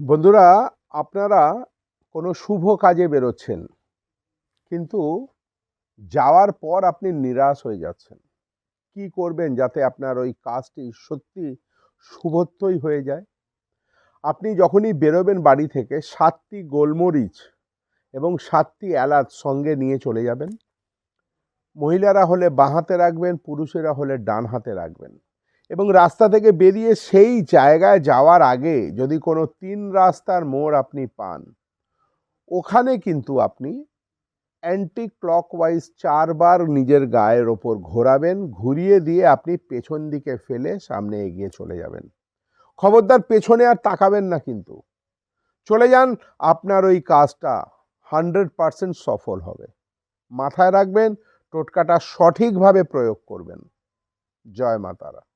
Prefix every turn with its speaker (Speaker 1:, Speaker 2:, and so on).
Speaker 1: বন্ধুরা, আপনারা কোনো শুভ কাজে বেরোচ্ছেন, কিন্তু যাওয়ার পর আপনি নিরাশ হয়ে যাচ্ছেন। কি করবেন যাতে আপনার ওই কাজটি সত্যি শুভত্বই হয়ে যায়? আপনি যখনই বেরোবেন বাড়ি থেকে, সাতটি গোলমরিচ এবং সাতটি এলাচ সঙ্গে নিয়ে চলে যাবেন। মহিলারা হলে বাঁ হাতে রাখবেন, পুরুষেরা হলে ডান হাতে রাখবেন। এবং রাস্তা থেকে বেরিয়ে সেই জায়গায় যাওয়ার আগে যদি কোনো তিন রাস্তার মোড় আপনি পান, ওখানে কিন্তু আপনি অ্যান্টি ক্লকওয়াইজ চারবার নিজের গায়ের ওপর ঘোরাবেন, ঘুরিয়ে দিয়ে আপনি পেছন দিকে ফেলে সামনে এগিয়ে চলে যাবেন। খবরদার পেছনে আর তাকাবেন না কিন্তু। চলে যান, আপনার ওই কাজটা হান্ড্রেড পারসেন্ট সফল হবে। মাথায় রাখবেন, টোটকাটা সঠিকভাবে প্রয়োগ করবেন। জয় মা তারা